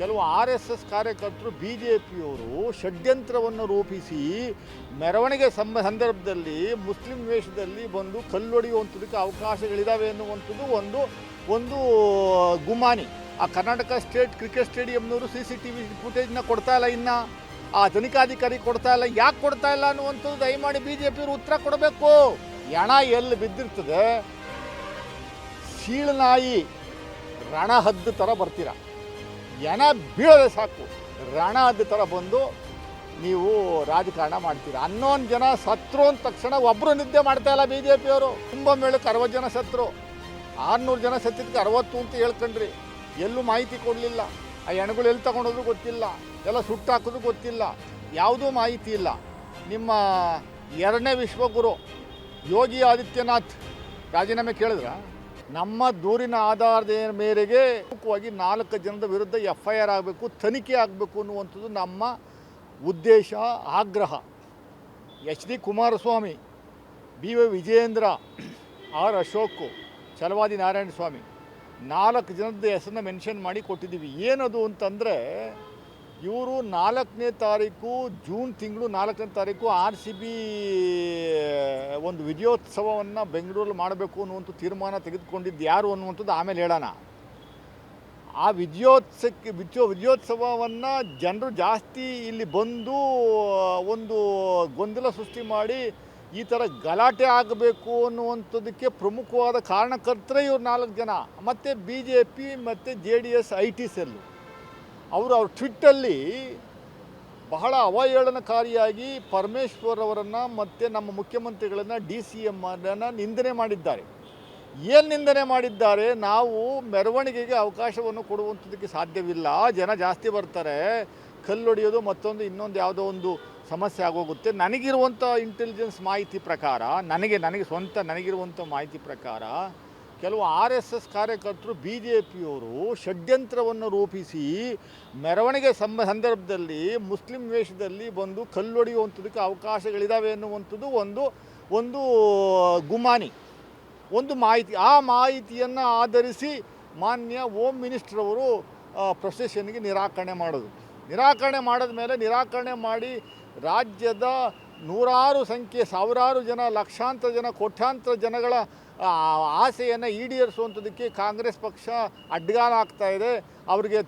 ಕೆಲವು R S S ಕಾರ್ಯಕರ್ತರು B J ಪಿಯವರು ಷಡ್ಯಂತ್ರವನ್ನು ರೂಪಿಸಿ ಮೆರವಣಿಗೆ ಸಂಬ, ಸಂದರ್ಭದಲ್ಲಿ ಮುಸ್ಲಿಂ ವೇಷದಲ್ಲಿ ಬಂದು ಕಲ್ಲೊಡೆಯುವಂಥದಕ್ಕೆ ಅವಕಾಶಗಳಿದ್ದಾವೆ ಎನ್ನುವಂಥದ್ದು ಒಂದು ಒಂದು ಗುಮಾನಿ. ಆ ಕರ್ನಾಟಕ ಸ್ಟೇಟ್ ಕ್ರಿಕೆಟ್ ಸ್ಟೇಡಿಯಂನವರು ಸಿ ಸಿ ಟಿ ವಿ ಫುಟೇಜ್ನ ಕೊಡ್ತಾ ಇಲ್ಲ ಇನ್ನು. ಆ ತನಿಖಾಧಿಕಾರಿ ಕೊಡ್ತಾ ಇಲ್ಲ. ಯಾಕೆ ಕೊಡ್ತಾ ಇಲ್ಲ ಅನ್ನುವಂಥದ್ದು ದಯಮಾಡಿ ಬಿ ಜೆ ಪಿಯವರು ಉತ್ತರ ಕೊಡಬೇಕು. ಹಣ ಎಲ್ಲಿ ಬಿದ್ದಿರ್ತದೆ? ಶೀಳನಾಯಿ ರಣಹದ್ದು ಥರ ಬರ್ತೀರ? ಎಣ ಬೀಳದೆ ಸಾಕು. ರಣ ಅದ ಥರ ಬಂದು ನೀವು ರಾಜಕಾರಣ ಮಾಡ್ತೀರ? ಹನ್ನೊಂದು ಜನ ಸತ್ರು ಅಂದ ತಕ್ಷಣ ಒಬ್ಬರು ನಿದ್ದೆ ಮಾಡ್ತಾ ಇಲ್ಲ ಬಿ ಜೆ ಪಿಯವರು ಕುಂಭಮೇಳಕ್ಕೆ ಅರವತ್ತು ಜನ ಸತ್ರು. ಆರುನೂರು ಜನ ಸತ್ತಿದ್ದಕ್ಕೆ ಅರವತ್ತು ಅಂತ ಹೇಳ್ಕೊಂಡ್ರಿ. ಎಲ್ಲೂ ಮಾಹಿತಿ ಕೊಡಲಿಲ್ಲ. ಆ ಹೆಣಗಳು ಎಲ್ಲಿ ತಗೊಂಡೋದ್ರು ಗೊತ್ತಿಲ್ಲ. ಎಲ್ಲ ಸುಟ್ಟು ಹಾಕಿದ್ರು ಗೊತ್ತಿಲ್ಲ. ಯಾವುದೂ ಮಾಹಿತಿ ಇಲ್ಲ. ನಿಮ್ಮ ಎರಡನೇ ವಿಶ್ವಗುರು ಯೋಗಿ ಆದಿತ್ಯನಾಥ್ ರಾಜೀನಾಮೆ ಕೇಳಿದ್ರ? ನಮ್ಮ ದೂರಿನ ಆಧಾರದ ಮೇರೆಗೆ ಪ್ರಮುಖವಾಗಿ ನಾಲ್ಕು ಜನದ ವಿರುದ್ಧ ಎಫ್ ಐ ಆರ್ ಆಗಬೇಕು, ತನಿಖೆ ಆಗಬೇಕು ಅನ್ನುವಂಥದ್ದು ನಮ್ಮ ಉದ್ದೇಶ, ಆಗ್ರಹ. H D Kumaraswamy, B Y Vijayendra, R Ashok, Chalavadi Narayana Swamy, ನಾಲ್ಕು ಜನದ ಹೆಸರನ್ನ ಮೆನ್ಷನ್ ಮಾಡಿ ಕೊಟ್ಟಿದ್ದೀವಿ. ಏನದು ಅಂತಂದರೆ ಇವರು ನಾಲ್ಕನೇ ತಾರೀಕು, ಜೂನ್ ತಿಂಗಳು ನಾಲ್ಕನೇ ತಾರೀಕು ಆರ್ ಸಿ ಬಿ, ಒಂದು ವಿಜಯೋತ್ಸವವನ್ನು ಬೆಂಗಳೂರಲ್ಲಿ ಮಾಡಬೇಕು ಅನ್ನುವಂಥ ತೀರ್ಮಾನ ತೆಗೆದುಕೊಂಡಿದ್ದು ಯಾರು ಅನ್ನುವಂಥದ್ದು ಆಮೇಲೆ ಹೇಳೋಣ. ಆ ವಿಜಯೋತ್ಸವಕ್ಕೆ ವಿಜಯೋ, ವಿಜಯೋತ್ಸವವನ್ನು ಜನರು ಜಾಸ್ತಿ ಇಲ್ಲಿ ಬಂದು, ಒಂದು ಗೊಂದಲ ಸೃಷ್ಟಿ ಮಾಡಿ ಈ ಥರ ಗಲಾಟೆ ಆಗಬೇಕು ಅನ್ನುವಂಥದ್ದಕ್ಕೆ ಪ್ರಮುಖವಾದ ಕಾರಣಕರ್ತರೇ ಇವ್ರು ನಾಲ್ಕು ಜನ. ಮತ್ತು ಬಿ ಜೆ ಪಿ, ಮತ್ತು J D S, I T cell ಅವರು ಅವ್ರ ಟ್ವಿಟ್ಟಲ್ಲಿ ಬಹಳ ಅವಹೇಳನಕಾರಿಯಾಗಿ ಪರಮೇಶ್ವರ್ ಅವರನ್ನು ಮತ್ತು ನಮ್ಮ ಮುಖ್ಯಮಂತ್ರಿಗಳನ್ನು ಡಿ ಸಿ ಎಂ ನಿಂದನೆ ಮಾಡಿದ್ದಾರೆ. ಏನು ನಿಂದನೆ ಮಾಡಿದ್ದಾರೆ? ನಾವು ಮೆರವಣಿಗೆಗೆ ಅವಕಾಶವನ್ನು ಕೊಡುವಂಥದ್ದಕ್ಕೆ ಸಾಧ್ಯವಿಲ್ಲ. ಜನ ಜಾಸ್ತಿ ಬರ್ತಾರೆ. ಕಲ್ಲೊಡೆಯೋದು ಮತ್ತೊಂದು, ಇನ್ನೊಂದು ಯಾವುದೋ ಒಂದು ಸಮಸ್ಯೆ ಆಗೋಗುತ್ತೆ. ನನಗಿರುವಂಥ ಇಂಟೆಲಿಜೆನ್ಸ್ ಮಾಹಿತಿ ಪ್ರಕಾರ, ನನಗೆ ನನಗೆ ಸ್ವಂತ ನನಗಿರುವಂಥ ಮಾಹಿತಿ ಪ್ರಕಾರ ಕೆಲವು ಆರ್ ಎಸ್ ಎಸ್ ಕಾರ್ಯಕರ್ತರು ಬಿ ಜೆ ಪಿಯವರು ಷಡ್ಯಂತ್ರವನ್ನು ರೂಪಿಸಿ ಮೆರವಣಿಗೆ ಸಂಬ, ಸಂದರ್ಭದಲ್ಲಿ ಮುಸ್ಲಿಂ ವೇಷದಲ್ಲಿ ಬಂದು ಕಲ್ಲೊಡೆಯುವಂಥದ್ದಕ್ಕೆ ಅವಕಾಶಗಳಿದ್ದಾವೆ ಎನ್ನುವಂಥದ್ದು ಒಂದು ಒಂದು ಗುಮಾನಿ, ಒಂದು ಮಾಹಿತಿ. ಆ ಮಾಹಿತಿಯನ್ನು ಆಧರಿಸಿ ಮಾನ್ಯ ಹೋಮ್ ಮಿನಿಸ್ಟರ್ ಅವರು ಪ್ರೊಸೆಷನ್ಗೆ ನಿರಾಕರಣೆ ಮಾಡೋದು. ನಿರಾಕರಣೆ ಮಾಡಿದ ಮೇಲೆ ನಿರಾಕರಣೆ ಮಾಡಿ ರಾಜ್ಯದ ನೂರಾರು ಸಂಖ್ಯೆ, ಸಾವಿರಾರು ಜನ, ಲಕ್ಷಾಂತರ ಜನ, ಕೋಟ್ಯಾಂತರ ಜನಗಳ ಆಸೆಯನ್ನು ಈಡೇರಿಸುವಂಥದ್ದಕ್ಕೆ ಕಾಂಗ್ರೆಸ್ ಪಕ್ಷ ಅಡ್ಡಗಾಲ ಆಗ್ತಾ ಇದೆ. ಅವರಿಗೆ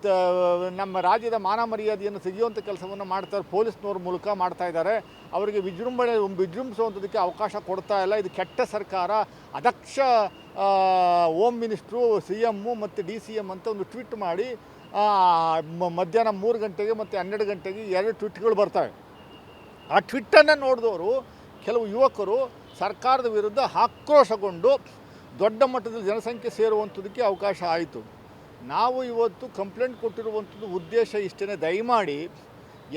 ನಮ್ಮ ರಾಜ್ಯದ ಮಾನ ಮರ್ಯಾದೆಯನ್ನು ತೆಗೆಯುವಂಥ ಕೆಲಸವನ್ನು ಮಾಡ್ತಾರೆ ಪೊಲೀಸ್ನವ್ರ ಮೂಲಕ ಮಾಡ್ತಾ ಇದ್ದಾರೆ. ಅವರಿಗೆ ವಿಜೃಂಭಣೆ ವಿಜೃಂಭಿಸುವಂಥದ್ದಕ್ಕೆ ಅವಕಾಶ ಕೊಡ್ತಾ ಇಲ್ಲ. ಇದು ಕೆಟ್ಟ ಸರ್ಕಾರ. ಅದಕ್ಷ ಓಮ್ ಮಿನಿಸ್ಟ್ರು, ಸಿ ಎಮ್ಮು ಮತ್ತು ಡಿ ಸಿ ಎಂ ಅಂತ ಒಂದು ಟ್ವೀಟ್ ಮಾಡಿ ಮಧ್ಯಾಹ್ನ ಮೂರು ಗಂಟೆಗೆ ಮತ್ತು ಹನ್ನೆರಡು ಗಂಟೆಗೆ ಎರಡು ಟ್ವಿಟ್ಗಳು ಬರ್ತವೆ. ಆ ಟ್ವಿಟ್ಟನ್ನು ನೋಡಿದವರು ಕೆಲವು ಯುವಕರು ಸರ್ಕಾರದ ವಿರುದ್ಧ ಆಕ್ರೋಶಗೊಂಡು ದೊಡ್ಡ ಮಟ್ಟದಲ್ಲಿ ಜನಸಂಖ್ಯೆ ಸೇರುವಂಥದ್ದಕ್ಕೆ ಅವಕಾಶ ಆಯಿತು. ನಾವು ಇವತ್ತು ಕಂಪ್ಲೇಂಟ್ ಕೊಟ್ಟಿರುವಂಥದ್ದು ಉದ್ದೇಶ ಇಷ್ಟೇ ದಯಮಾಡಿ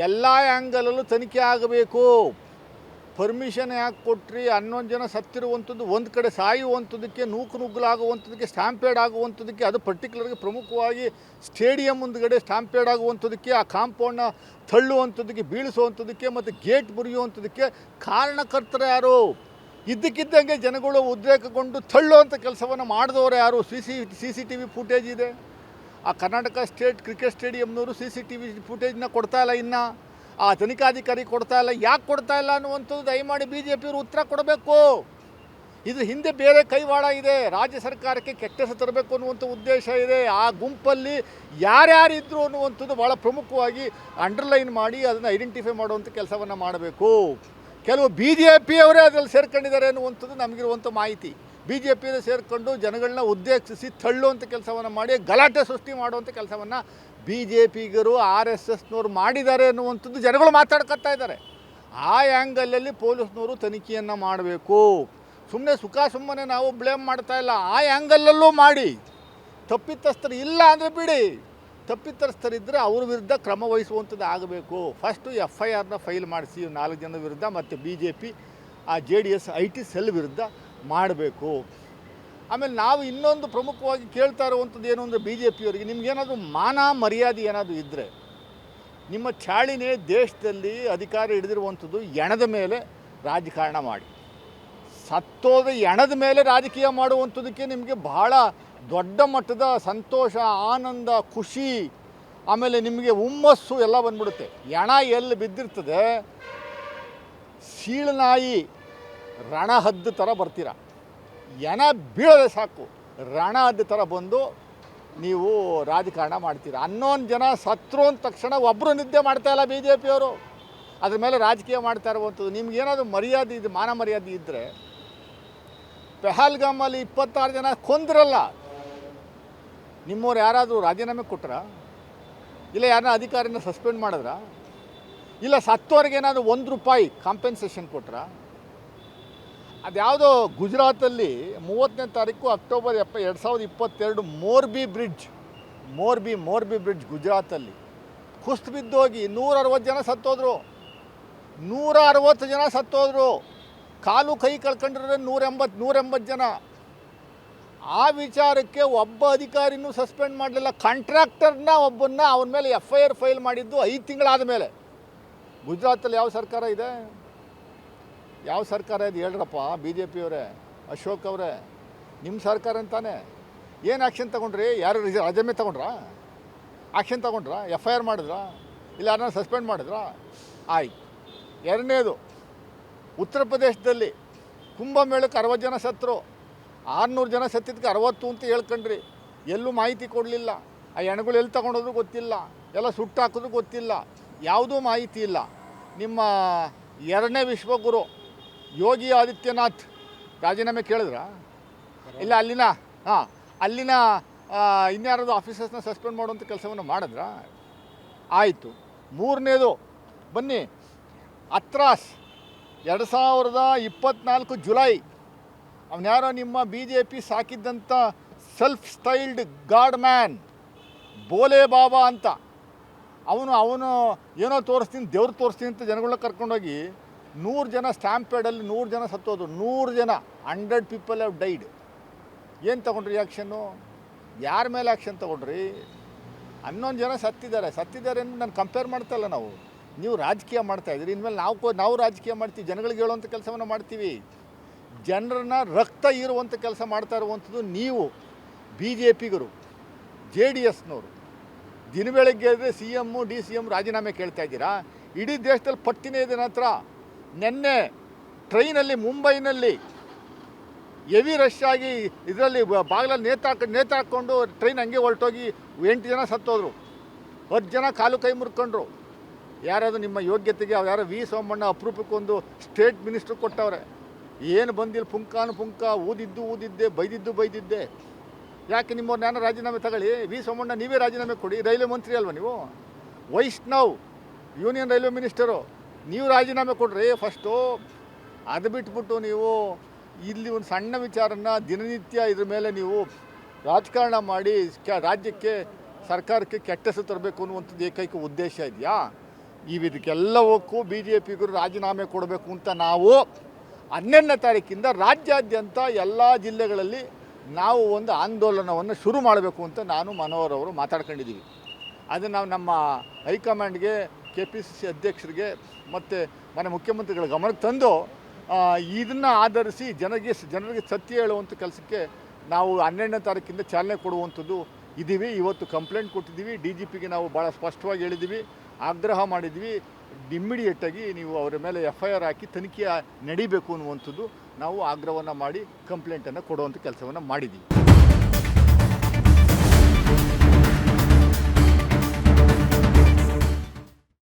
ಎಲ್ಲ ಆ್ಯಂಗಲಲ್ಲೂ ತನಿಖೆ ಆಗಬೇಕು. ಪರ್ಮಿಷನ್ ಯಾಕೆ ಕೊಟ್ರಿ? ಹನ್ನೊಂದು ಜನ ಸತ್ತಿರುವಂಥದ್ದು ಒಂದು ಕಡೆ ಸಾಯುವಂಥದ್ದಕ್ಕೆ ನೂಕು ನುಗ್ಗಲಾಗುವಂಥದ್ದಕ್ಕೆ ಸ್ಟ್ಯಾಂಪೇಡ್ ಆಗುವಂಥದ್ದಕ್ಕೆ ಅದು ಪರ್ಟಿಕ್ಯುಲರ್ಗೆ ಪ್ರಮುಖವಾಗಿ ಸ್ಟೇಡಿಯಂ ಮುಂದ್ಗಡೆ ಸ್ಟ್ಯಾಂಪೇಡ್ ಆಗುವಂಥದ್ದಕ್ಕೆ ಆ ಕಾಂಪೌಂಡ್ನ ತಳ್ಳುವಂಥದ್ದಕ್ಕೆ ಬೀಳಿಸುವಂಥದ್ದಕ್ಕೆ ಮತ್ತು ಗೇಟ್ ಮುರಿಯುವಂಥದ್ದಕ್ಕೆ ಕಾರಣಕರ್ತರು ಯಾರು? ಇದ್ದಕ್ಕಿದ್ದಂಗೆ ಜನಗಳು ಉದ್ರೇಕಗೊಂಡು ತಳ್ಳುವಂಥ ಕೆಲಸವನ್ನು ಮಾಡಿದವರು ಯಾರು? C C C C T V footage ಇದೆ. ಆ ಕರ್ನಾಟಕ ಸ್ಟೇಟ್ ಕ್ರಿಕೆಟ್ ಸ್ಟೇಡಿಯಂನವರು ಸಿ ಸಿ ಟಿ ವಿ ಫುಟೇಜ್ನ ಕೊಡ್ತಾ ಇಲ್ಲ ಇನ್ನು. ಆ ತನಿಖಾಧಿಕಾರಿ ಕೊಡ್ತಾ ಇಲ್ಲ. ಯಾಕೆ ಕೊಡ್ತಾ ಇಲ್ಲ ಅನ್ನುವಂಥದ್ದು ದಯಮಾಡಿ ಬಿ ಜೆ ಪಿಯವರು ಉತ್ತರ ಕೊಡಬೇಕು. ಇದು ಹಿಂದೆ ಬೇರೆ ಕೈವಾಡ ಇದೆ. ರಾಜ್ಯ ಸರ್ಕಾರಕ್ಕೆ ಕೆಟ್ಟಸ ತರಬೇಕು ಅನ್ನುವಂಥ ಉದ್ದೇಶ ಇದೆ. ಆ ಗುಂಪಲ್ಲಿ ಯಾರ್ಯಾರಿದ್ರು ಅನ್ನುವಂಥದ್ದು ಭಾಳ ಪ್ರಮುಖವಾಗಿ ಅಂಡರ್ಲೈನ್ ಮಾಡಿ ಅದನ್ನು ಐಡೆಂಟಿಫೈ ಮಾಡುವಂಥ ಕೆಲಸವನ್ನು ಮಾಡಬೇಕು. ಕೆಲವು ಬಿ ಜೆ ಪಿಯವರೇ ಅದರಲ್ಲಿ ಸೇರ್ಕೊಂಡಿದ್ದಾರೆ ಅನ್ನುವಂಥದ್ದು ನಮಗಿರುವಂಥ ಮಾಹಿತಿ. ಬಿ ಜೆ ಪಿಯಲ್ಲಿ ಸೇರಿಕೊಂಡು ಜನಗಳನ್ನ ಉದ್ದೇಶಿಸಿ ತಳ್ಳುವಂಥ ಕೆಲಸವನ್ನು ಮಾಡಿ ಗಲಾಟೆ ಸೃಷ್ಟಿ ಮಾಡುವಂಥ ಕೆಲಸವನ್ನು ಬಿ ಜೆ ಪಿಗರು ಆರ್ ಎಸ್ ಎಸ್ನವರು ಮಾಡಿದ್ದಾರೆ ಅನ್ನುವಂಥದ್ದು ಜನಗಳು ಮಾತಾಡ್ಕೊತಾ ಇದ್ದಾರೆ. ಆ ಆ್ಯಂಗಲಲ್ಲಿ ಪೊಲೀಸ್ನವರು ತನಿಖೆಯನ್ನು ಮಾಡಬೇಕು. ಸುಮ್ಮನೆ ಸುಖ ಸುಮ್ಮನೆ ನಾವು ಬ್ಲೇಮ್ ಮಾಡ್ತಾ ಇಲ್ಲ. ಆ ಆ್ಯಂಗಲಲ್ಲೂ ಮಾಡಿ. ತಪ್ಪಿತಸ್ಥರು ಇಲ್ಲ ಅಂದರೆ ಬಿಡಿ. ತಪ್ಪಿತಸ್ಥರಿದ್ದರೆ ಅವ್ರ ವಿರುದ್ಧ ಕ್ರಮ ವಹಿಸುವಂಥದ್ದು ಆಗಬೇಕು. ಫಸ್ಟು ಎಫ್ ಐ ಆರ್ನ ಫೈಲ್ ಮಾಡಿಸಿ, ನಾಲ್ಕು ಜನ ವಿರುದ್ಧ ಮತ್ತು ಬಿ ಜೆ ಪಿ ಆ J D S I T cell ವಿರುದ್ಧ ಮಾಡಬೇಕು. ಆಮೇಲೆ ನಾವು ಇನ್ನೊಂದು ಪ್ರಮುಖವಾಗಿ ಕೇಳ್ತಾ ಇರುವಂಥದ್ದು ಏನು ಅಂದರೆ ಬಿ ಜೆ ಪಿಯವರಿಗೆ ನಿಮಗೇನಾದರೂ ಮಾನ ಮರ್ಯಾದೆ ಏನಾದರೂ ಇದ್ದರೆ ನಿಮ್ಮ ಚಾಳಿನೇ ದೇಶದಲ್ಲಿ ಅಧಿಕಾರ ಹಿಡಿದಿರುವಂಥದ್ದು ಎಣದ ಮೇಲೆ ರಾಜಕಾರಣ ಮಾಡಿ. ಸತ್ತೋದ ಎಣದ ಮೇಲೆ ರಾಜಕೀಯ ಮಾಡುವಂಥದ್ದಕ್ಕೆ ನಿಮಗೆ ಬಹಳ ದೊಡ್ಡ ಮಟ್ಟದ ಸಂತೋಷ, ಆನಂದ, ಖುಷಿ, ಆಮೇಲೆ ನಿಮಗೆ ಹುಮ್ಮಸ್ಸು ಎಲ್ಲ ಬಂದ್ಬಿಡುತ್ತೆ. ಎಣ ಎಲ್ಲಿ ಬಿದ್ದಿರ್ತದೆ, ಸೀಳನಾಯಿ ರಣ ಹದ್ದು ಥರ ಬರ್ತೀರ. ಎಣ ಬೀಳದೆ ಸಾಕು ರಣ ಹದ್ದು ಥರ ಬಂದು ನೀವು ರಾಜಕಾರಣ ಮಾಡ್ತೀರ. ಹನ್ನೊಂದು ಜನ ಸತ್ರು ಅಂದ ತಕ್ಷಣ ಒಬ್ಬರು ನಿದ್ದೆ ಮಾಡ್ತಾ ಇಲ್ಲ ಬಿ ಜೆ ಪಿಯವರು ಅದ್ರ ಮೇಲೆ ರಾಜಕೀಯ ಮಾಡ್ತಾ ಇರುವಂಥದ್ದು. ನಿಮ್ಗೇನಾದ್ರು ಮರ್ಯಾದೆ ಇದು, ಮಾನ ಮರ್ಯಾದೆ ಇದ್ದರೆ ಪೆಹಲ್ಗಾಮಲ್ಲಿ ಇಪ್ಪತ್ತಾರು ಜನ ಕೊಂದ್ರಲ್ಲ ನಿಮ್ಮವ್ರು ಯಾರಾದರೂ ರಾಜೀನಾಮೆ ಕೊಟ್ರಾ? ಇಲ್ಲ ಯಾರನ್ನ ಅಧಿಕಾರಿನ ಸಸ್ಪೆಂಡ್ ಮಾಡಿದ್ರ? ಇಲ್ಲ ಸತ್ತೋರಿಗೆ ಏನಾದರೂ ಒಂದು ರೂಪಾಯಿ ಕಾಂಪೆನ್ಸೇಷನ್ ಕೊಟ್ರ? ಅದ್ಯಾವುದೋ ಗುಜರಾತಲ್ಲಿ ಮೂವತ್ತನೇ ತಾರೀಕು ಅಕ್ಟೋಬರ್ ಎಪ್ಪ, ಎರಡು ಸಾವಿರದ ಇಪ್ಪತ್ತೆರಡು ಮೋರ್ಬಿ ಬ್ರಿಡ್ಜ್ ಮೋರ್ಬಿ ಮೋರ್ಬಿ ಬ್ರಿಡ್ಜ್ ಗುಜರಾತಲ್ಲಿ. ಕುಸ್ತು ಬಿದ್ದೋಗಿ ನೂರ ಅರವತ್ತು ಜನ ಸತ್ತೋದ್ರು. ನೂರ ಅರವತ್ತು ಜನ ಸತ್ತೋದ್ರು. ಕಾಲು ಕೈ ಕಳ್ಕೊಂಡಿರೋರೆ ನೂರ ಎಂಬತ್ತು ನೂರ ಎಂಬತ್ತು ಜನ. ಆ ವಿಚಾರಕ್ಕೆ ಒಬ್ಬ ಅಧಿಕಾರಿನೂ ಸಸ್ಪೆಂಡ್ ಮಾಡಲಿಲ್ಲ. ಕಾಂಟ್ರಾಕ್ಟರ್ನ ಒಬ್ಬನ್ನ ಅವನ ಮೇಲೆ ಎಫ್ ಐ ಆರ್ ಫೈಲ್ ಮಾಡಿದ್ದು ಐದು ತಿಂಗಳಾದ ಮೇಲೆ. ಗುಜರಾತಲ್ಲಿ ಯಾವ ಸರ್ಕಾರ ಇದೆ? ಯಾವ ಸರ್ಕಾರ ಇದೆ ಹೇಳ್ರಪ್ಪ ಬಿ ಜೆ ಪಿಯವರೇ ಅಶೋಕ್ ಅವರೇ. ನಿಮ್ಮ ಸರ್ಕಾರ ಅಂತಾನೆ. ಏನು ಆ್ಯಕ್ಷನ್ ತಗೊಂಡ್ರಿ? ಯಾರು ರಿಜ ರಜಮೆ ತಗೊಂಡ್ರಾ? ಆ್ಯಕ್ಷನ್ ತಗೊಂಡ್ರಾ? ಎಫ್ ಐ ಆರ್ ಮಾಡಿದ್ರಾ? ಇಲ್ಲ ಯಾರನ್ನ ಸಸ್ಪೆಂಡ್ ಮಾಡಿದ್ರಾ? ಆಯ್ತು. ಎರಡನೇದು, ಉತ್ತರ ಪ್ರದೇಶದಲ್ಲಿ ಕುಂಭಮೇಳಕ್ಕೆ ಅರವತ್ತು ಜನ ಸತ್ತರು ಆರುನೂರು ಜನ ಸತ್ತಿದ್ದಕ್ಕೆ ಅರವತ್ತು ಅಂತ ಹೇಳ್ಕಂಡ್ರಿ. ಎಲ್ಲೂ ಮಾಹಿತಿ ಕೊಡಲಿಲ್ಲ. ಆ ಹೆಣ್ಗಳು ಎಲ್ಲಿ ತಗೊಂಡೋದ್ರು ಗೊತ್ತಿಲ್ಲ. ಎಲ್ಲ ಸುಟ್ಟು ಹಾಕಿದ್ರು ಗೊತ್ತಿಲ್ಲ. ಯಾವುದೂ ಮಾಹಿತಿ ಇಲ್ಲ. ನಿಮ್ಮ ಎರಡನೇ ವಿಶ್ವಗುರು ಯೋಗಿ ಆದಿತ್ಯನಾಥ್, ರಾಜೀನಾಮೆ ಕೇಳಿದ್ರಾ? ಇಲ್ಲ, ಅಲ್ಲಿನ, ಹಾಂ, ಅಲ್ಲಿನ ಇನ್ಯಾರದು ಆಫೀಸರ್ಸ್ನ ಸಸ್ಪೆಂಡ್ ಮಾಡುವಂಥ ಕೆಲಸವನ್ನು ಮಾಡಿದ್ರಾ? ಆಯಿತು. ಮೂರನೇದು, ಬನ್ನಿ. ಅತ್ರಾಸ್, ಎರಡು ಸಾವಿರದ ಇಪ್ಪತ್ನಾಲ್ಕು ಜುಲೈ ಅವನ್ಯಾರೋ ನಿಮ್ಮ B J P ಸಾಕಿದ್ದಂಥ self styled godman Bhole Baba ಅಂತ. ಅವನು ಅವನು ಏನೋ ತೋರಿಸ್ತೀನಿ, ದೇವ್ರು ತೋರಿಸ್ತೀನಿ ಅಂತ ಜನಗಳನ್ನ ಕರ್ಕೊಂಡೋಗಿ ನೂರು ಜನ ಸ್ಟ್ಯಾಂಪೇಡಲ್ಲಿ ನೂರು ಜನ ಸತ್ತೋದು ನೂರು ಜನ ಹಂಡ್ರೆಡ್ ಪೀಪಲ್ ಹ್ಯಾವ್ ಡೈಡ್ ಏನು ತೊಗೊಂಡ್ರಿ ಆ್ಯಕ್ಷನ್ನು ಯಾರ ಮೇಲೆ ಆ್ಯಕ್ಷನ್ ತೊಗೊಂಡ್ರಿ? ಹನ್ನೊಂದು ಜನ ಸತ್ತಿದ್ದಾರೆ. ಸತ್ತಿದ್ದಾರೆ ಅಂತ ನಾನು ಕಂಪೇರ್ ಮಾಡ್ತಾ ಇಲ್ಲ ನಾವು. ನೀವು ರಾಜಕೀಯ ಮಾಡ್ತಾ ಇದ್ದೀರಿ. ಇನ್ಮೇಲೆ ನಾವು ನಾವು ರಾಜಕೀಯ ಮಾಡ್ತೀವಿ. ಜನಗಳಿಗೆ ಹೇಳುವಂಥ ಕೆಲಸವನ್ನು ಮಾಡ್ತೀವಿ. ಜನರನ್ನ ರಕ್ತ ಇರುವಂಥ ಕೆಲಸ ಮಾಡ್ತಾ ಇರುವಂಥದ್ದು ನೀವು ಬಿ ಜೆ ಪಿಗರು ಜೆ ಡಿ ಎಸ್ನವರು. ದಿನ ಬೆಳಗ್ಗೆ C M D C M ರಾಜೀನಾಮೆ ಕೇಳ್ತಾ ಇದ್ದೀರಾ? ಇಡೀ ದೇಶದಲ್ಲಿ ಪಟ್ಟಿನೇ ನನ್ನ ಹತ್ರ ನಿನ್ನೆ ಟ್ರೈನಲ್ಲಿ, ಮುಂಬೈನಲ್ಲಿ ಎವಿ ರಶ್ ಆಗಿ ಇದರಲ್ಲಿ ಬಾಗಿಲಲ್ಲಿ ನೇತಾಕ, ನೇತಾಕೊಂಡು ಟ್ರೈನ್ ಹಂಗೆ ಹೊರಟೋಗಿ ಎಂಟು ಜನ ಸತ್ತೋದ್ರು. ಹತ್ತು ಜನ ಕಾಲು ಕೈ ಮುರ್ಕೊಂಡ್ರು. ಯಾರಾದರೂ ನಿಮ್ಮ ಯೋಗ್ಯತೆಗೆ, ಯಾರೋ ವಿ ಸೋಮಣ್ಣ ಅಪರೂಪಕ್ಕೊಂದು ಸ್ಟೇಟ್ ಮಿನಿಸ್ಟ್ರು ಕೊಟ್ಟವ್ರೆ. ಏನು ಬಂದಿಲ್ಲ, ಪುಂಕಾನು ಪುಂಕ, ಊದಿದ್ದು ಊದಿದ್ದೆ, ಬೈದಿದ್ದು ಬೈದಿದ್ದೆ. ಯಾಕೆ ನಿಮ್ಮವ್ರು ನಾನು ರಾಜೀನಾಮೆ ತಗೊಳ್ಳಿ? ವಿ ಸೋಮಣ್ಣ, ನೀವೇ ರಾಜೀನಾಮೆ ಕೊಡಿ. ರೈಲ್ವೆ ಮಂತ್ರಿ ಅಲ್ವಾ ನೀವು? ವೈಷ್ಣವ್, ಯೂನಿಯನ್ ರೈಲ್ವೆ ಮಿನಿಸ್ಟರು, ನೀವು ರಾಜೀನಾಮೆ ಕೊಡ್ರಿ ಫಸ್ಟು. ಅದು ಬಿಟ್ಬಿಟ್ಟು ನೀವು ಇಲ್ಲಿ ಒಂದು ಸಣ್ಣ ವಿಚಾರನ ದಿನನಿತ್ಯ ಇದ್ರ ಮೇಲೆ ನೀವು ರಾಜಕಾರಣ ಮಾಡಿ ರಾಜ್ಯಕ್ಕೆ, ಸರ್ಕಾರಕ್ಕೆ ಕೆಟ್ಟ ಹೆಸರು ತರಬೇಕು ಅನ್ನುವಂಥದ್ದು ಏಕೈಕ ಉದ್ದೇಶ ಇದೆಯಾ? ಇವು ಇದಕ್ಕೆಲ್ಲವಕ್ಕೂ ಬಿ ಜೆ ಪಿಗರು ರಾಜೀನಾಮೆ ಕೊಡಬೇಕು ಅಂತ ನಾವು ಹನ್ನೆರಡನೇ ತಾರೀಕಿಂದ ರಾಜ್ಯಾದ್ಯಂತ ಎಲ್ಲ ಜಿಲ್ಲೆಗಳಲ್ಲಿ ನಾವು ಒಂದು ಆಂದೋಲನವನ್ನು ಶುರು ಮಾಡಬೇಕು ಅಂತ ನಾನು ಮನೋಹರ್ ಅವರು ಮಾತಾಡ್ಕೊಂಡಿದ್ದೀವಿ. ಅದು ನಾವು ನಮ್ಮ ಹೈಕಮಾಂಡ್ಗೆ ಕೆ ಪಿ ಸಿ ಸಿ ಅಧ್ಯಕ್ಷರಿಗೆ ಮತ್ತು ಮನೆ ಮುಖ್ಯಮಂತ್ರಿಗಳ ಗಮನಕ್ಕೆ ತಂದು ಇದನ್ನು ಆಧರಿಸಿ ಜನರಿಗೆ ಜನರಿಗೆ ಸತ್ಯ ಹೇಳುವಂಥ ಕೆಲಸಕ್ಕೆ ನಾವು ಹನ್ನೆರಡನೇ ತಾರೀಕಿಂದ ಚಾಲನೆ ಕೊಡುವಂಥದ್ದು ಇದ್ದೀವಿ, ಇವತ್ತು ಕಂಪ್ಲೇಂಟ್ ಕೊಟ್ಟಿದ್ದೀವಿ ಡಿ ಜಿ ಪಿಗೆ ನಾವು ಭಾಳ ಸ್ಪಷ್ಟವಾಗಿ ಹೇಳಿದ್ದೀವಿ, ಆಗ್ರಹ ಮಾಡಿದ್ವಿ ಇಮ್ಮಿಡಿಯೇಟಾಗಿ ನೀವು ಅವರ ಮೇಲೆ ಎಫ್ ಐ ಆರ್ ಹಾಕಿ ತನಿಖೆ ನಡಿಬೇಕು ಅನ್ನುವಂಥದ್ದು ನಾವು ಆಗ್ರಹವನ್ನು ಮಾಡಿ ಕಂಪ್ಲೇಂಟನ್ನು ಕೊಡುವಂಥ ಕೆಲಸವನ್ನು ಮಾಡಿದ್ದೀವಿ.